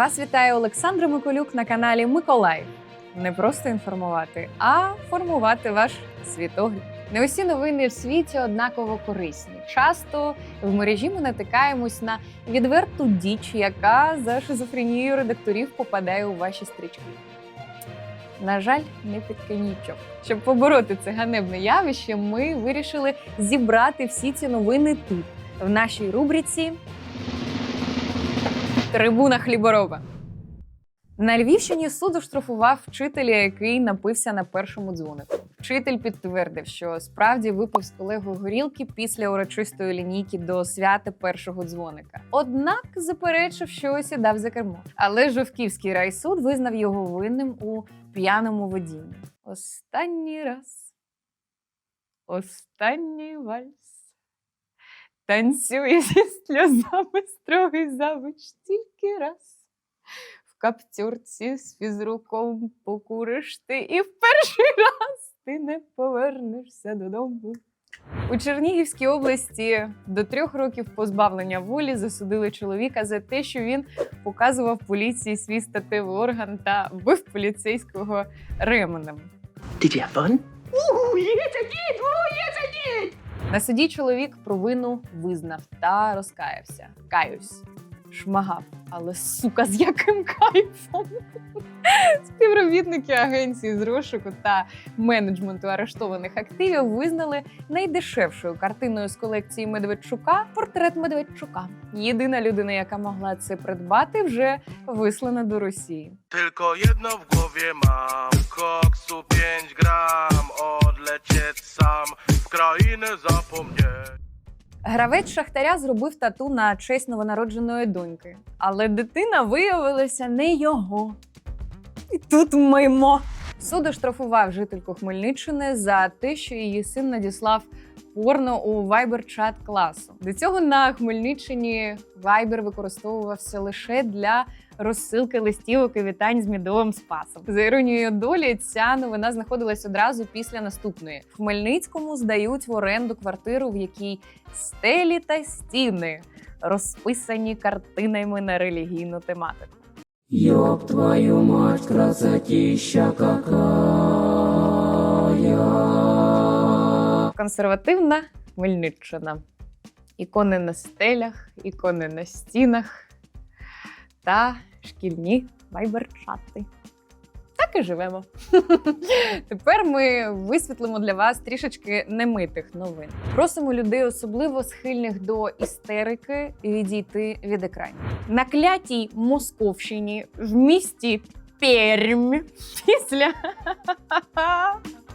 Вас вітає Олександра Миколюк на каналі Миколаїв. Не просто інформувати, а формувати ваш світогляд. Не усі новини в світі однаково корисні. Часто в мережі ми натикаємось на відверту діч, яка за шизофренією редакторів попадає у ваші стрічки. На жаль, не під коньячок. Щоб побороти це ганебне явище, ми вирішили зібрати всі ці новини тут, в нашій рубриці Трибуна хлібороба. На Львівщині суд оштрафував вчителя, який напився на першому дзвонику. Вчитель підтвердив, що справді випив з колегою горілки після урочистої лінійки до свята першого дзвоника. Однак заперечив, що сідав за кермо. Але Жовківський райсуд визнав його винним у п'яному водінні. Останній раз. Останній вальс. Танцює зі сльозами строгий завуч тільки раз. В каптюрці з фізруком покуриш ти, і в перший раз ти не повернешся додому. У Чернігівській області до трьох років позбавлення волі засудили чоловіка за те, що він показував поліції свій статевий орган та бив поліцейського ременем. Did you have fun? На суді чоловік провину визнав та розкаявся. Каюсь, шмагав, але сука, з яким кайфом. Співробітники агенції з розшуку та менеджменту арештованих активів визнали найдешевшою картиною з колекції Медведчука портрет Медведчука. Єдина людина, яка могла це придбати, вже вислана до Росії. Tylko jedno w głowie mam Koksu 5 gram Odlecieć sam W krainę zapomnieć Гравець Шахтаря зробив тату на честь новонародженої доньки, але дитина виявилася не його. І тут мимо. Суд оштрафував жительку Хмельниччини за те, що її син надіслав порно у вайбер-чат класу. До цього на Хмельниччині вайбер використовувався лише для розсилки листівок і вітань з мідовим спасом. За іронією долі, ця новина знаходилась одразу після наступної. В Хмельницькому здають в оренду квартиру, в якій стелі та стіни розписані картинами на релігійну тематику. Ёб твою мать, красотища какая! Консервативна Хмельниччина. Ікони на стелях, ікони на стінах та шкільні вайберчати. Так і живемо. Тепер ми висвітлимо для вас трішечки немитих новин. Просимо людей, особливо схильних до істерики, відійти від екранів. На клятій Московщині в місті Пермь після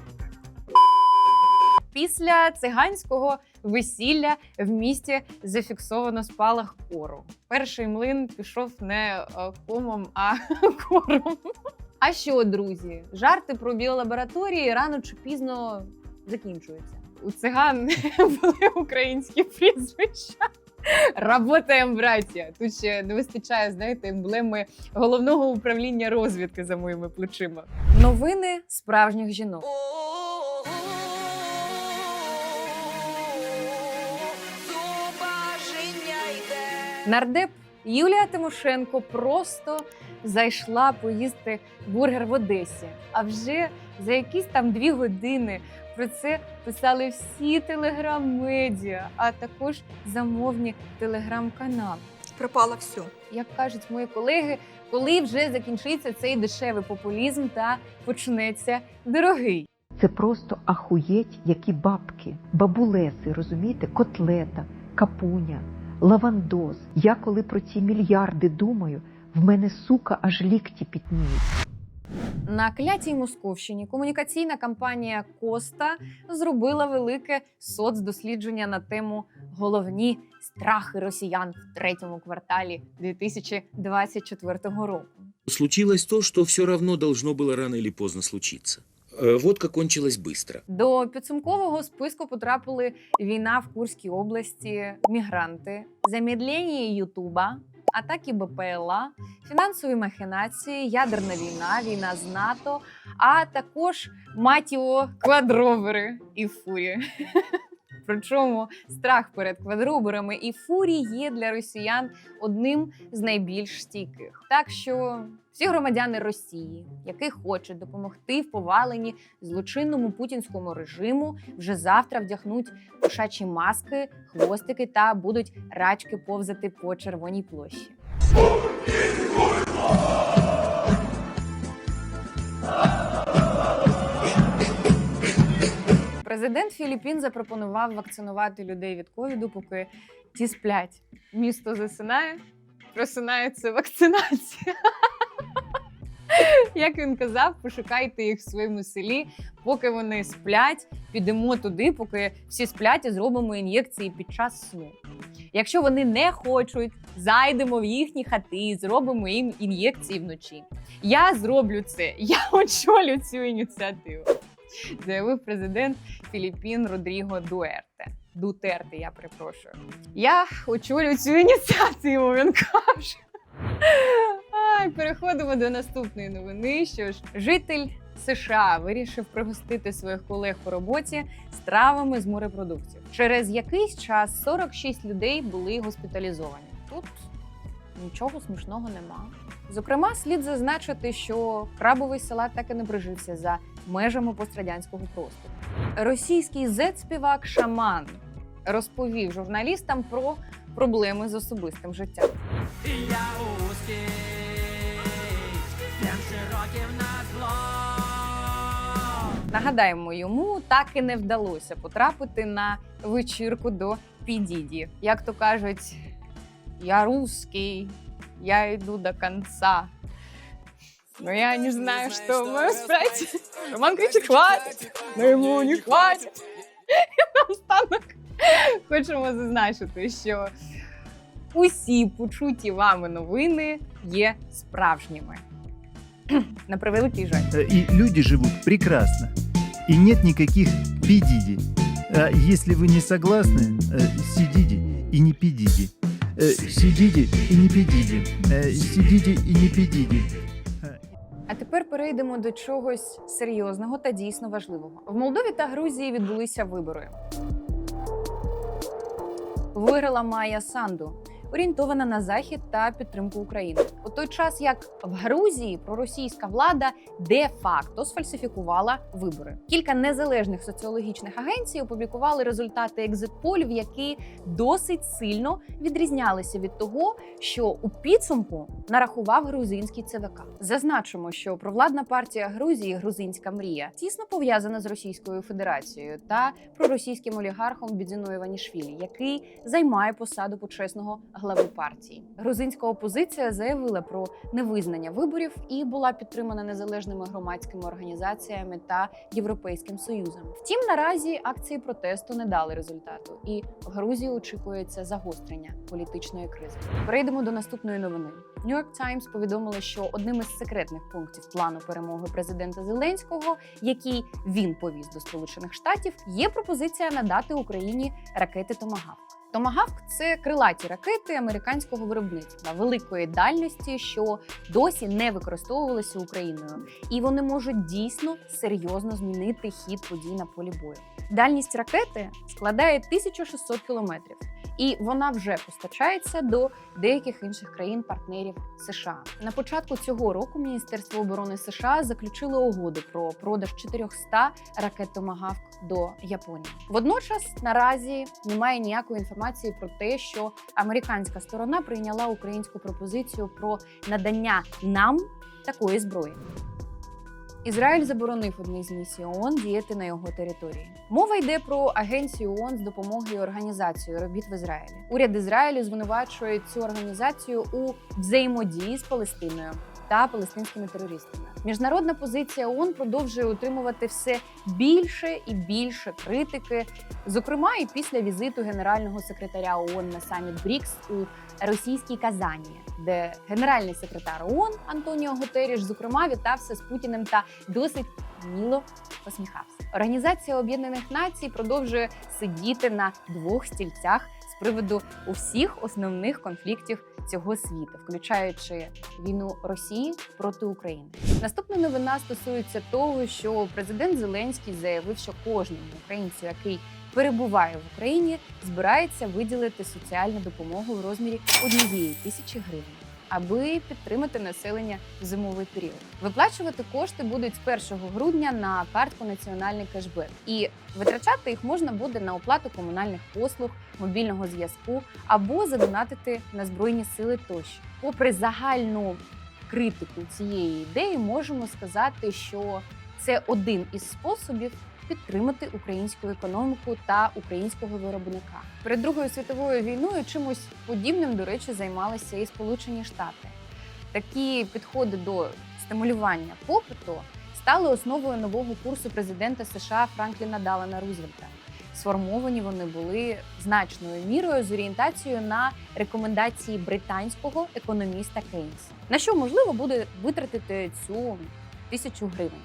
Після циганського весілля в місті зафіксовано спалах кору. Перший млин пішов не е, комом, а кором. А що, друзі, жарти про біолабораторії рано чи пізно закінчуються. У циган були українські прізвища. Работаємо, браття. Тут ще не вистачає, знаєте, емблеми головного управління розвідки за моїми плечима. Новини справжніх жінок. Нардеп Юлія Тимошенко просто зайшла поїсти бургер в Одесі. А вже за якісь там дві години про це писали всі телеграм-медіа, а також замовні телеграм-канали. пропало все. Як кажуть мої колеги, коли вже закінчиться цей дешевий популізм та почнеться дорогий. Це просто ахуєть, які бабки, бабулеси, розумієте, котлета, капуня, лавандоз. Я коли про ці мільярди думаю, в мене сука аж лікті пітніють. На клятій Московщині комунікаційна компанія Коста зробила велике соцдослідження на тему головні страхи росіян в третьому кварталі 2024 року. Случилось то, что все равно должно было рано или поздно случиться. Э, Вот как быстро. До підсумкового списку потрапили війна в Курській області, мігранти, замедлення Ютуба, атаки БПЛА, фінансові махінації, ядерна війна, війна з НАТО, а також матіо квадровери і фурі. Причому страх перед квадроберами і фурі є для росіян одним з найбільш стійких. Так що всі громадяни Росії, які хочуть допомогти в поваленні злочинному путінському режиму, вже завтра вдягнуть кошачі маски, хвостики та будуть рачки повзати по червоній площі. Президент Філіппін запропонував вакцинувати людей від ковіду, поки ті сплять. Місто засинає, просинається вакцинація. Як він казав, пошукайте їх в своєму селі, поки вони сплять. Підемо туди, поки всі сплять і зробимо ін'єкції під час сну. Якщо вони не хочуть, зайдемо в їхні хати і зробимо їм ін'єкції вночі. Я зроблю це. Я очолю цю ініціативу, заявив президент Філіппін Родріго Дуерте. Дутерте, я перепрошую. Я очолю цю ініціативу. Він каже. Ай, переходимо до наступної новини. Що ж, житель США вирішив пригостити своїх колег по роботі стравами з морепродуктів. Через якийсь час 46 людей були госпіталізовані. Тут нічого смішного нема. Зокрема, слід зазначити, що крабовий салат так і не прижився за межами пострадянського простору. Російський зет-співак Шаман розповів журналістам про проблеми з особистим життям. Я всем широким назло. Нагадаємо, йому так і не вдалося потрапити на вечірку до Підіді. Як то кажуть, я русский, я йду до конца. Но я не знаю, что мою спрать. Роман кричить, хватит, но йому не хватить. І наостанок хочемо зазначити, що усі почуті вами новини є справжніми. На превеликий жаль. Э, И люди живут прекрасно. И нет никаких педиди. А если вы не согласны, э, сидите и не педиди. Э, Сидите и не педиди. Э, Сидите и не педиди. А тепер перейдемо до чогось серйозного та дійсно важливого. В Молдові та Грузії відбулися вибори. Виграла Майя Санду, орієнтована на захід та підтримку України. У той час, як в Грузії проросійська влада де-факто сфальсифікувала вибори. Кілька незалежних соціологічних агенцій опублікували результати екзит-полів, які досить сильно відрізнялися від того, що у підсумку нарахував грузинський ЦВК. Зазначимо, що провладна партія Грузії Грузинська мрія тісно пов'язана з Російською Федерацією та проросійським олігархом Бідзіно Іванішвілі, який займає посаду почесного партії. Грузинська опозиція заявила про невизнання виборів і була підтримана незалежними громадськими організаціями та Європейським Союзом. Втім, наразі акції протесту не дали результату, і в Грузії очікується загострення політичної кризи. Перейдемо до наступної новини. New York Times повідомили, що одним із секретних пунктів плану перемоги президента Зеленського, який він повіз до Сполучених Штатів, є пропозиція надати Україні ракети Томагавк. Томагавк це крилаті ракети американського виробництва великої дальності, що досі не використовувалися Україною, і вони можуть дійсно серйозно змінити хід подій на полі бою. Дальність ракети складає 1600 кілометрів, і вона вже постачається до деяких інших країн-партнерів США. На початку цього року Міністерство оборони США заключило угоду про продаж 400 ракет Томагавк до Японії. Водночас наразі немає ніякої інформації про те, що американська сторона прийняла українську пропозицію про надання нам такої зброї. Ізраїль заборонив одній з місій ООН діяти на його території. Мова йде про агенцію ООН з допомогою і організацією робіт в Ізраїлі. Уряд Ізраїлю звинувачує цю організацію у взаємодії з Палестиною та палестинськими терористами. Міжнародна позиція ООН продовжує утримувати все більше і більше критики, зокрема і після візиту генерального секретаря ООН на саміт БРІКС у російській Казані, де генеральний секретар ООН Антоніо Гутеріш, зокрема, вітався з Путіним та досить міло посміхався. Організація Об'єднаних Націй продовжує сидіти на двох стільцях приводу усіх основних конфліктів цього світу, включаючи війну Росії проти України. Наступна новина стосується того, що президент Зеленський заявив, що кожному українцю, який перебуває в Україні, збирається виділити соціальну допомогу в розмірі однієї тисячі гривень. Аби підтримати населення в зимовий період, виплачувати кошти будуть з 1 грудня на картку Національний кешбек, і витрачати їх можна буде на оплату комунальних послуг, мобільного зв'язку або задонатити на збройні сили тощо. Попри загальну критику цієї ідеї, можемо сказати, що це один із способів підтримати українську економіку та українського виробника. Перед Другою світовою війною чимось подібним, до речі, займалися і Сполучені Штати. Такі підходи до стимулювання попиту стали основою нового курсу президента США Франкліна Далана Рузвельта. Сформовані вони були значною мірою з орієнтацією на рекомендації британського економіста Кейнса. На що можливо буде витратити цю тисячу гривень?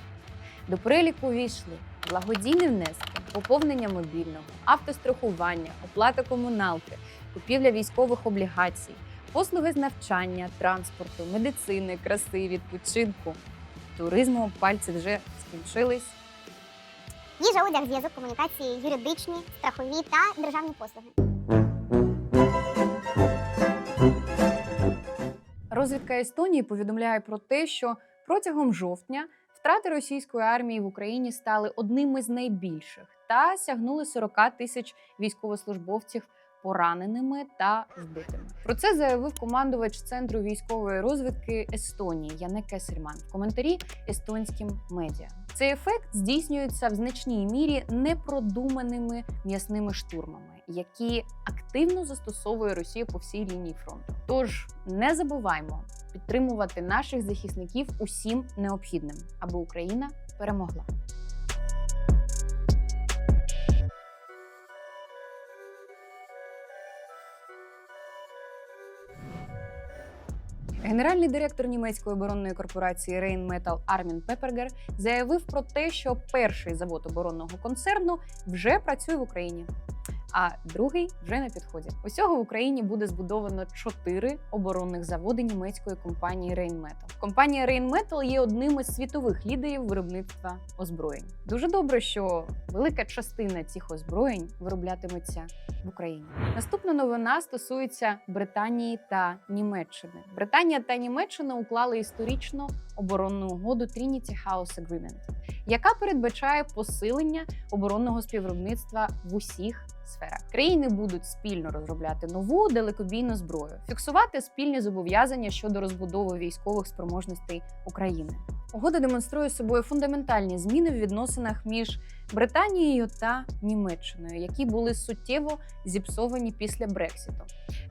До переліку увійшли благодійні внески, поповнення мобільного, автострахування, оплата комуналки, купівля військових облігацій, послуги з навчання, транспорту, медицини, краси, відпочинку. Туризму пальці вже скінчились. Їжа, одяг, зв'язок, комунікації, юридичні, страхові та державні послуги. Розвідка Естонії повідомляє про те, що протягом жовтня втрати російської армії в Україні стали одними з найбільших та сягнули 40 тисяч військовослужбовців пораненими та вбитими. Про це заявив командувач центру військової розвідки Естонії Яне Кесельман в коментарі естонським медіа. Цей ефект здійснюється в значній мірі непродуманими м'ясними штурмами, які активно застосовує Росія по всій лінії фронту. Тож не забуваймо підтримувати наших захисників усім необхідним, аби Україна перемогла. Генеральний директор німецької оборонної корпорації Rheinmetall Армін Пепергер заявив про те, що перший завод оборонного концерну вже працює в Україні. А другий вже на підході. Усього в Україні буде збудовано чотири оборонних заводи німецької компанії Rheinmetall. Компанія Rheinmetall є одним із світових лідерів виробництва озброєнь. Дуже добре, що велика частина цих озброєнь вироблятиметься в Україні. Наступна новина стосується Британії та Німеччини. Британія та Німеччина уклали історичну оборонну угоду Trinity House Agreement, яка передбачає посилення оборонного співробітництва в усіх сферах. Країни будуть спільно розробляти нову далекобійну зброю, фіксувати спільні зобов'язання щодо розбудови військових спроможностей України. Угода демонструє собою фундаментальні зміни в відносинах між Британією та Німеччиною, які були суттєво зіпсовані після Брексіту.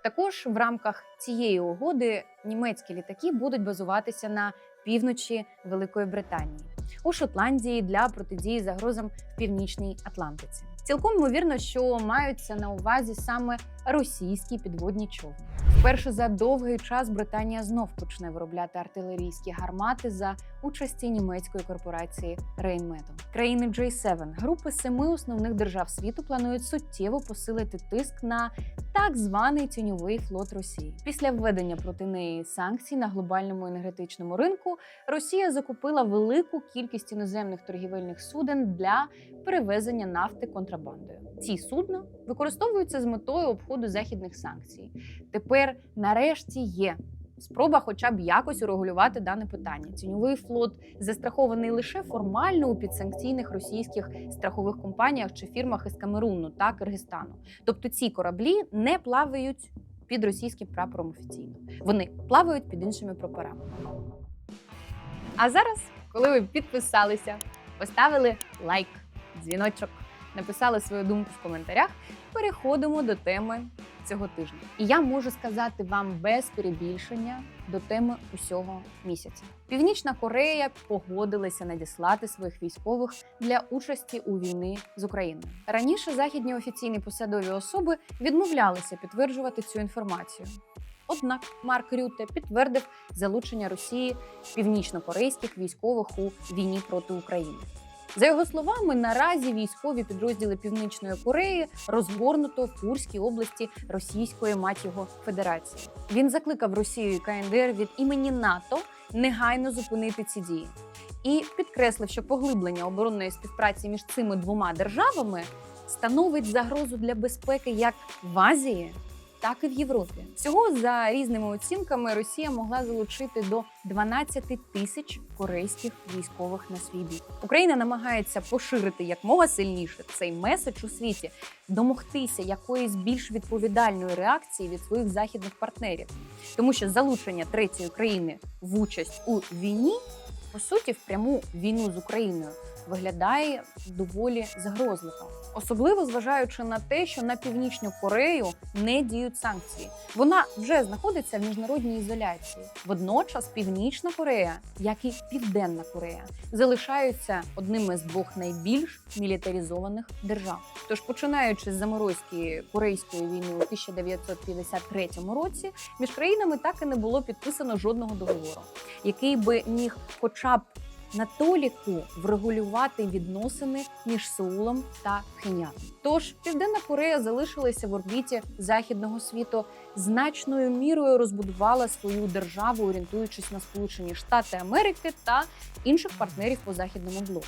Також в рамках цієї угоди німецькі літаки будуть базуватися на півночі Великої Британії у Шотландії для протидії загрозам в північній Атлантиці. Цілком ймовірно, що маються на увазі саме російські підводні човни. Вперше за довгий час Британія знов почне виробляти артилерійські гармати за участі німецької корпорації Rheinmetall. Країни J7 групи семи основних держав світу планують суттєво посилити тиск на так званий тіньовий флот Росії. Після введення проти неї санкцій на глобальному енергетичному ринку Росія закупила велику кількість іноземних торгівельних суден для перевезення нафти контрабандою. Ці судна використовуються з метою обходу західних санкцій. Тепер, нарешті, є. Спроба, хоча б якось урегулювати дане питання. Тіньовий флот застрахований лише формально у підсанкційних російських страхових компаніях чи фірмах із Камеруну та Киргизстану. Тобто ці кораблі не плавають під російським прапором офіційно. Вони плавають під іншими прапорами. А зараз, коли ви підписалися, поставили лайк, дзвіночок, написали свою думку в коментарях, переходимо до теми цього тижня. І я можу сказати вам без перебільшення до теми усього місяця. Північна Корея погодилася надіслати своїх військових для участі у війни з Україною. Раніше західні офіційні посадові особи відмовлялися підтверджувати цю інформацію. Однак Марк Рюте підтвердив залучення Росії північно-корейських військових у війні проти України. За його словами, наразі військові підрозділи Північної Кореї розгорнуто в Курській області Російської мать його Федерації. Він закликав Росію і КНДР від імені НАТО негайно зупинити ці дії і підкреслив, що поглиблення оборонної співпраці між цими двома державами становить загрозу для безпеки як в Азії, так і в Європі. Всього за різними оцінками Росія могла залучити до 12 тисяч корейських військових на свій бік. Україна намагається поширити якмога сильніше цей меседж у світі, домогтися якоїсь більш відповідальної реакції від своїх західних партнерів, тому що залучення третьої країни в участь у війні по суті в пряму війну з Україною виглядає доволі загрозливо, особливо зважаючи на те, що на північну Корею не діють санкції. Вона вже знаходиться в міжнародній ізоляції. Водночас Північна Корея, як і Південна Корея, залишаються одними з двох найбільш мілітаризованих держав. Тож, починаючи з заморозки корейської війни у 1953 році, між країнами так і не було підписано жодного договору, який би міг, хоча б на толіку врегулювати відносини між Сеулом та Пхеньяном. Тож Південна Корея залишилася в орбіті західного світу, значною мірою розбудувала свою державу, орієнтуючись на Сполучені Штати Америки та інших партнерів по західному блоку.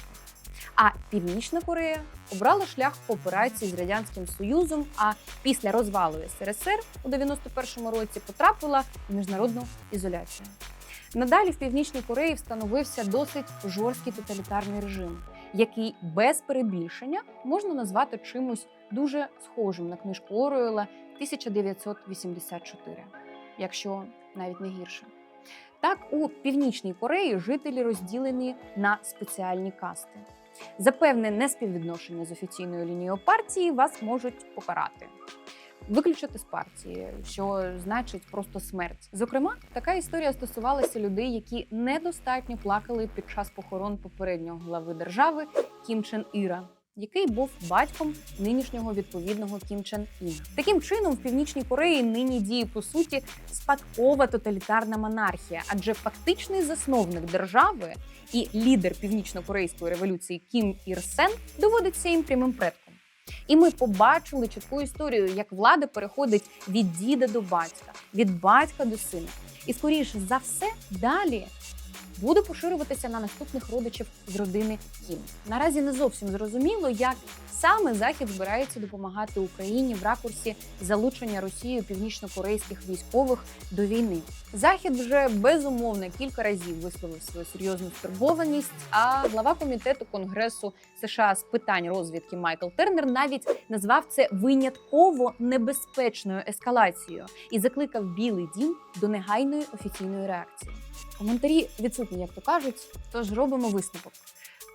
А Північна Корея обрала шлях кооперації з радянським союзом. А після розвалу СРСР у 91-му році потрапила в міжнародну ізоляцію. Надалі в Північній Кореї встановився досить жорсткий тоталітарний режим, який без перебільшення можна назвати чимось дуже схожим на книжку Оруела 1984, якщо навіть не гірше. Так, у Північній Кореї жителі розділені на спеціальні касти. За певне неспіввідношення з офіційною лінією партії вас можуть покарати. Виключити з партії, що значить просто смерть. Зокрема, така історія стосувалася людей, які недостатньо плакали під час похорон попереднього глави держави Кім Чен Іра, який був батьком нинішнього відповідного Кім Чен Іна. Таким чином, в північній Кореї нині діє по суті спадкова тоталітарна монархія, адже фактичний засновник держави і лідер північно-корейської революції Кім Ір Сен доводиться їм прямим предком. І ми побачили чітку історію, як влада переходить від діда до батька, від батька до сина. І скоріше за все далі буде поширюватися на наступних родичів з родини Кім. Наразі не зовсім зрозуміло, як саме Захід збирається допомагати Україні в ракурсі залучення Росією північно-корейських військових до війни. Захід вже безумовно кілька разів висловив свою серйозну стурбованість. А глава комітету Конгресу США з питань розвідки Майкл Тернер навіть назвав це винятково небезпечною ескалацією і закликав Білий Дім до негайної офіційної реакції. Коментарі відсутні, як то кажуть, тож робимо висновок.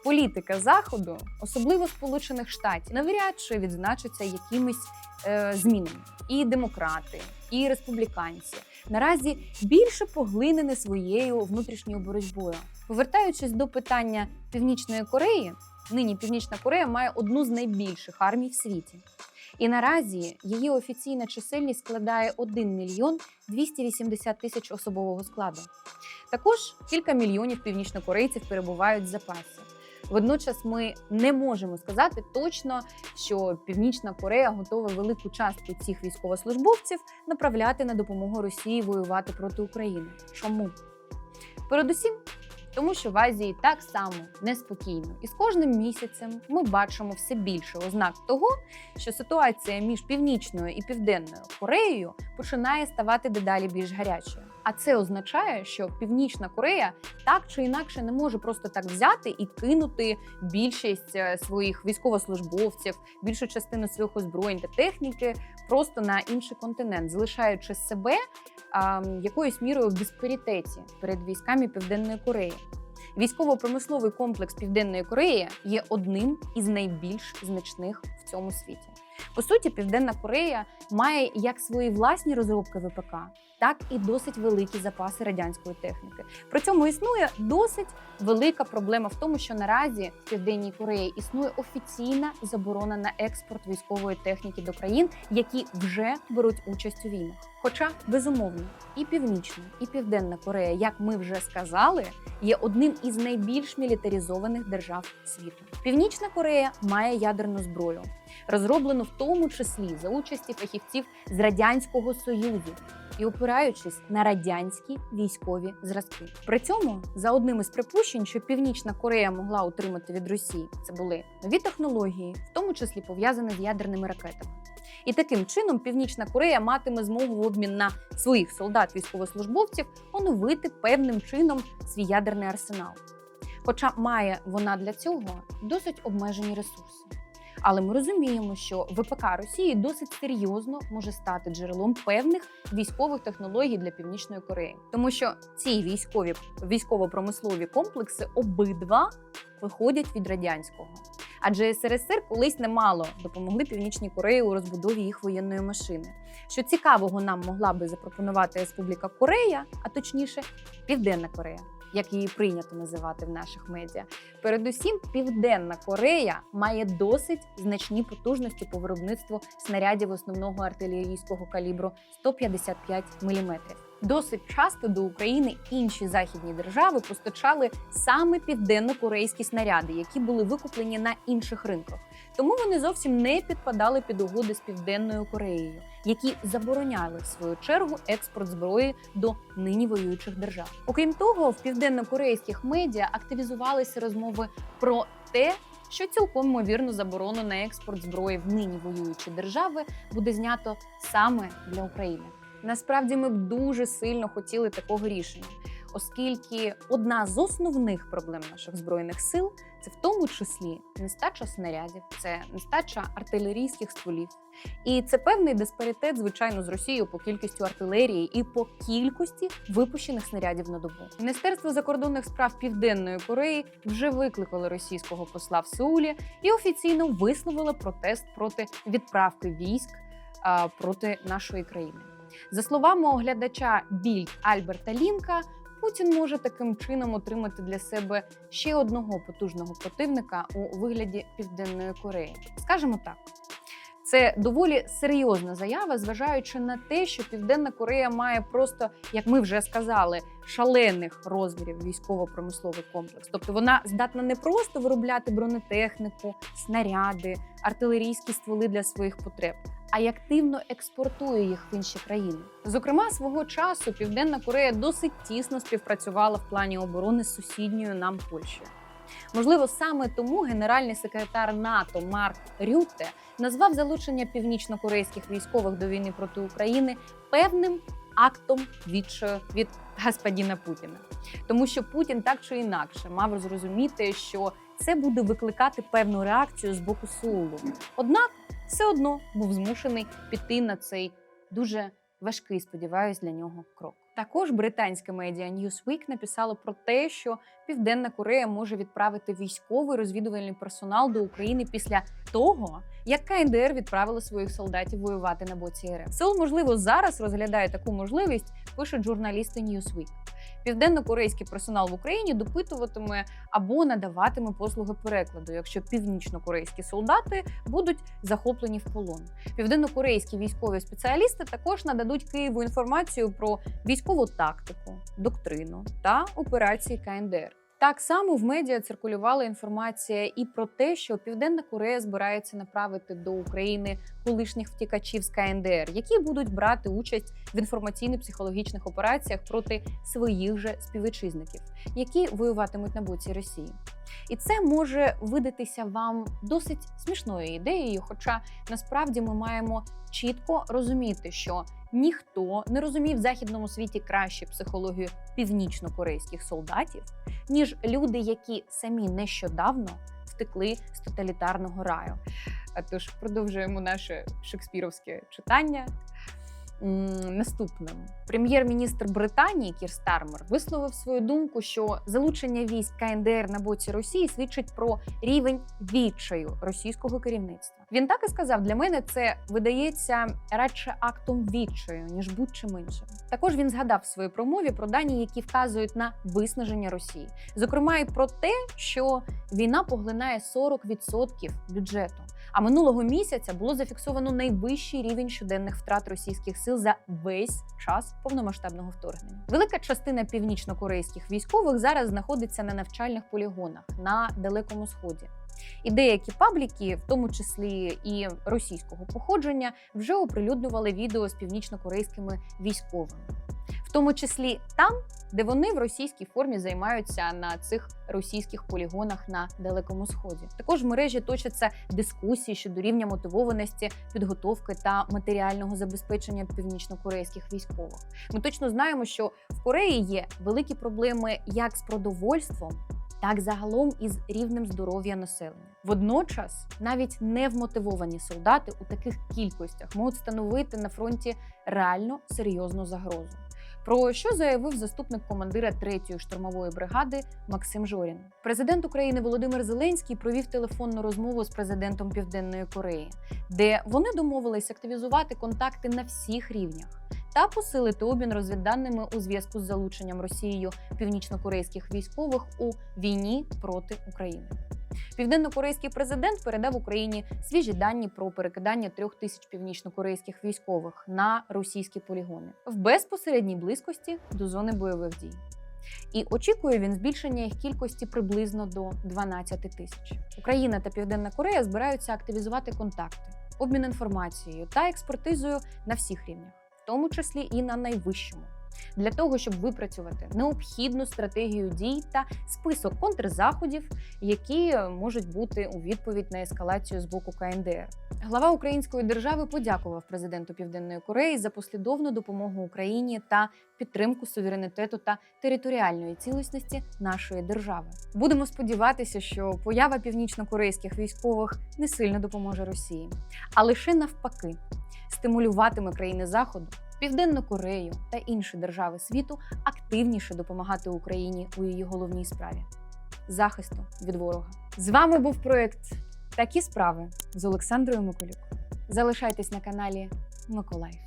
Політика заходу, особливо Сполучених Штатів, навряд чи відзначиться якимись змінами. І демократи, і республіканці наразі більше поглинені своєю внутрішньою боротьбою. Повертаючись до питання Північної Кореї, нині Північна Корея має одну з найбільших армій в світі. І наразі її офіційна чисельність складає 1 мільйон 280 тисяч особового складу. Також кілька мільйонів північнокорейців перебувають в запасі. Водночас ми не можемо сказати точно, що Північна Корея готова велику частку цих військовослужбовців направляти на допомогу Росії воювати проти України. Чому? Передусім, тому що в Азії так само неспокійно, і з кожним місяцем ми бачимо все більше ознак того, що ситуація між північною і південною Кореєю починає ставати дедалі більш гарячою. А це означає, що Північна Корея так чи інакше не може просто так взяти і кинути більшість е, своїх військовослужбовців, більшу частину своїх озброєнь та техніки просто на інший континент, залишаючи себе а, якоюсь мірою в диспаритеті перед військами Південної Кореї. Військово-промисловий комплекс Південної Кореї є одним із найбільш значних в цьому світі. По суті, Південна Корея має як свої власні розробки ВПК, так і досить великі запаси радянської техніки. При цьому існує досить велика проблема в тому, що наразі в Південній Кореї існує офіційна заборона на експорт військової техніки до країн, які вже беруть участь у війнах. Хоча безумовно і Північна, і Південна Корея, як ми вже сказали, є одним із найбільш мілітаризованих держав світу. Північна Корея має ядерну зброю, розроблену в тому числі за участі фахівців з радянського союзу і опираючись на радянські військові зразки. При цьому за одним із припущень, що Північна Корея могла отримати від Росії, це були нові технології, в тому числі пов'язане з ядерними ракетами. І таким чином Північна Корея матиме змогу в обмін на своїх солдат військовослужбовців оновити певним чином свій ядерний арсенал. Хоча має вона для цього досить обмежені ресурси. Але ми розуміємо, що ВПК Росії досить серйозно може стати джерелом певних військових технологій для Північної Кореї, тому що ці військові військово-промислові комплекси обидва виходять від радянського. Адже СРСР колись немало допомогли Північній Кореї у розбудові їх воєнної машини. Що цікавого нам могла би запропонувати Республіка Корея, а точніше Південна Корея, як її прийнято називати в наших медіа. Передусім, Південна Корея має досить значні потужності по виробництву снарядів основного артилерійського калібру 155 мм. Досить часто до України інші західні держави постачали саме південно-корейські снаряди, які були викуплені на інших ринках. Тому вони зовсім не підпадали під угоди з Південною Кореєю, які забороняли в свою чергу експорт зброї до нині воюючих держав. Окрім того, в південно-корейських медіа активізувалися розмови про те, що цілком ймовірно заборону на експорт зброї в нині воюючі держави буде знято саме для України. Насправді ми б дуже сильно хотіли такого рішення, оскільки одна з основних проблем наших збройних сил це в тому числі нестача снарядів, це нестача артилерійських стволів. І це певний диспаритет, звичайно, з Росією по кількістю артилерії і по кількості випущених снарядів на добу. Міністерство закордонних справ Південної Кореї вже викликало російського посла в Сеулі і офіційно висловило протест проти відправки військ проти нашої країни. За словами оглядача більд Альберта Лінка, Путін може таким чином отримати для себе ще одного потужного противника у вигляді Південної Кореї. Скажімо так. Це доволі серйозна заява, зважаючи на те, що Південна Корея має просто, як ми вже сказали, шалених розмірів військово-промисловий комплекс. Тобто вона здатна не просто виробляти бронетехніку, снаряди, артилерійські стволи для своїх потреб, а й активно експортує їх в інші країни. Зокрема, свого часу Південна Корея досить тісно співпрацювала в плані оборони з сусідньою нам Польщею. Можливо, саме тому генеральний секретар НАТО Марк Рютте назвав залучення північно-корейських військових до війни проти України певним актом відчаю від господіна Путіна, тому що Путін так чи інакше мав зрозуміти, що це буде викликати певну реакцію з боку Сеулу. Однак все одно був змушений піти на цей дуже важкий, сподіваюсь, для нього крок. Також британське медіа Newsweek написало про те, що Південна Корея може відправити військовий розвідувальний персонал до України після того, як КНДР відправила своїх солдатів воювати на боці РФ. Сеул, можливо, зараз розглядає таку можливість, пишуть журналісти Newsweek. Південно-корейський персонал в Україні допитуватиме або надаватиме послуги перекладу, якщо північно-корейські солдати будуть захоплені в полон. Південно-корейські військові спеціалісти також нададуть Києву інформацію про військову тактику, доктрину та операції КНДР. Так само в медіа циркулювала інформація і про те, що Південна Корея збирається направити до України колишніх втікачів з КНДР, які будуть брати участь в інформаційно-психологічних операціях проти своїх же співвітчизників, які воюватимуть на боці Росії. І це може видатися вам досить смішною ідеєю, хоча насправді ми маємо чітко розуміти, що ніхто не розумів в західному світі краще психологію північно-корейських солдатів, ніж люди, які самі нещодавно втекли з тоталітарного раю. А Тож продовжуємо наше шекспіровське читання. Наступним прем'єр-міністр Британії Кір Стармер висловив свою думку, що залучення військ КНДР на боці Росії свідчить про рівень відчаю російського керівництва. Він так і сказав: для мене це видається радше актом відчаю ніж будь-чим іншим. Також він згадав в своїй промові про дані, які вказують на виснаження Росії, зокрема і про те, що війна поглинає 40% бюджету. А минулого місяця було зафіксовано найвищий рівень щоденних втрат російських сил за весь час повномасштабного вторгнення. Велика частина північно-корейських військових зараз знаходиться на навчальних полігонах на далекому сході. І деякі пабліки, в тому числі і російського походження, вже оприлюднювали відео з північно-корейськими військовими. Тому числі там, де вони в російській формі займаються на цих російських полігонах на далекому сході. Також в мережі точаться дискусії щодо рівня мотивованості, підготовки та матеріального забезпечення північнокорейських військових. Ми точно знаємо, що в Кореї є великі проблеми як з продовольством. Так, загалом із рівнем здоров'я населення. Водночас навіть невмотивовані солдати у таких кількостях можуть становити на фронті реально серйозну загрозу. Про що заявив заступник командира 3-ї штурмової бригади Максим Жорін. Президент України Володимир Зеленський провів телефонну розмову з президентом Південної Кореї, де вони домовились активізувати контакти на всіх рівнях та посилити обмін розвідданими у зв'язку з залученням Росією північнокорейських військових у війні проти України. Південнокорейський президент передав Україні свіжі дані про перекидання трьох тисяч північнокорейських військових на російські полігони в безпосередній близькості до зони бойових дій. І очікує він збільшення їх кількості приблизно до 12 тисяч. Україна та Південна Корея збираються активізувати контакти, обмін інформацією та експертизою на всіх рівнях, тому числі і на найвищому для того, щоб випрацювати необхідну стратегію дій та список контрзаходів, які можуть бути у відповідь на ескалацію з боку КНДР. Глава української держави подякував президенту Південної Кореї за послідовну допомогу Україні та підтримку суверенітету та територіальної цілісності нашої держави. Будемо сподіватися, що поява північнокорейських військових не сильно допоможе Росії, а лише навпаки стимулюватиме країни Заходу Південну Корею та інші держави світу активніше допомагати Україні у її головній справі захисту від ворога. З вами був проект Такі справи з Олександрою Миколюк. Залишайтесь на каналі Миколаїв.